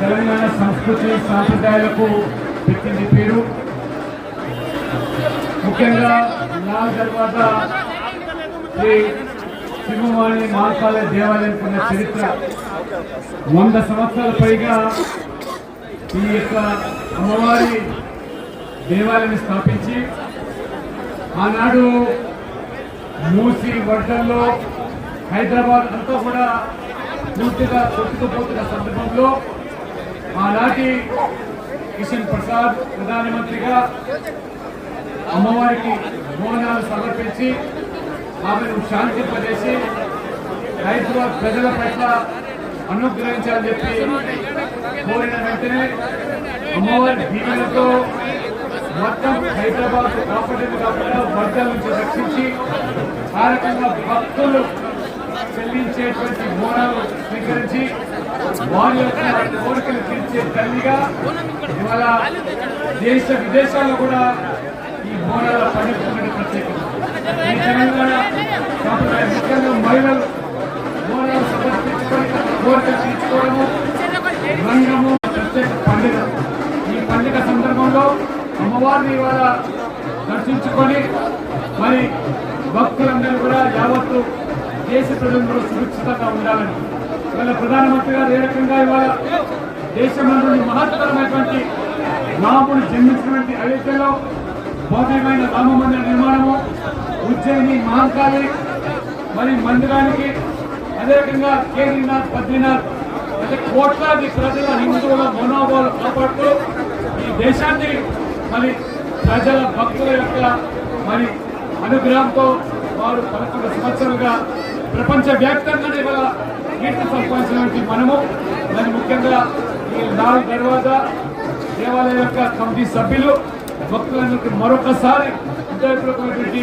తెలంగాణ సంస్కృతి సాంప్రదాయాలకు పెట్టింది పేరు. ముఖ్యంగా నా తర్వాత శ్రీ సింహవాణి మహాకాళ దేవాలయానికి ఉన్న చరిత్ర. వంద సంవత్సరాల పైగా ఈ యొక్క అమ్మవారి దేవాలయాన్ని స్థాపించి ఆనాడు మూసి వడ్డల్లో హైదరాబాద్ అంతా కూడా పూర్తిగా కొట్టుకుపోతున్న సందర్భంలో ఆనాటి కిషన్ ప్రసాద్ ప్రధానమంత్రిగా అమ్మవారికి భోజనాలు సమర్పించి ఆమెను శాంతింపజేసి హైదరాబాద్ ప్రజల పట్ల అనుగ్రహించాలని చెప్పి కోరిన వెంటనే అమ్మవారి దీవెనతో మొత్తం హైదరాబాద్ కాపాడేది కాకుండా వర్గాల నుంచి రక్షించి ఆ రకంగా భక్తులు చెల్లించేటువంటి మూలాలు స్వీకరించి వారి యొక్క కోరికలు తీర్చే తల్లిగా ఇవాళ దేశ విదేశాల్లో కూడా ఈ మూలాల పనిస్తున్నది ప్రత్యేకత ఈ తెలంగాణ ముఖ్యంగా మహిళలు మూలాలు సమర్పించుకొని కోరికలు తీర్చుకోవడము రంగము ప్రత్యేక పండుగ. ఈ పండుగ సందర్భంలో అమ్మవారిని ఇవాళ దర్శించుకొని మరి భక్తులందరూ కూడా యావత్తు దేశ ప్రజలందరూ సురక్షితంగా ఉండాలని ఇవాళ ప్రధానమంత్రి గారు ఏ రకంగా ఇవాళ దేశంలోని మహత్తరమైనటువంటి రాముడు జన్మించినటువంటి అయోధ్యలో భౌతికమైన రామ మందిర నిర్మాణము ఉజ్జయిని మహంకాళి మరి మందిరానికి అదే రకంగా బద్రీనాథ్ అంటే కోట్లాది ప్రజల హిందువుల మనోభావాలు కాపాడుతూ ఈ దేశాన్ని మరి ప్రజల భక్తుల యొక్క మరి అనుగ్రహంతో వారు పదకొండు సంవత్సరాలుగా ప్రపంచ వ్యాప్తంగా ఇవాళ కీర్తి సంపాదించినటువంటి మనము. మరి ముఖ్యంగా ఈ నాలుగు తర్వాత దేవాలయం యొక్క కమిటీ సభ్యులు భక్తులందరికీ మరొకసారి హృదయపూర్వకమైనటువంటి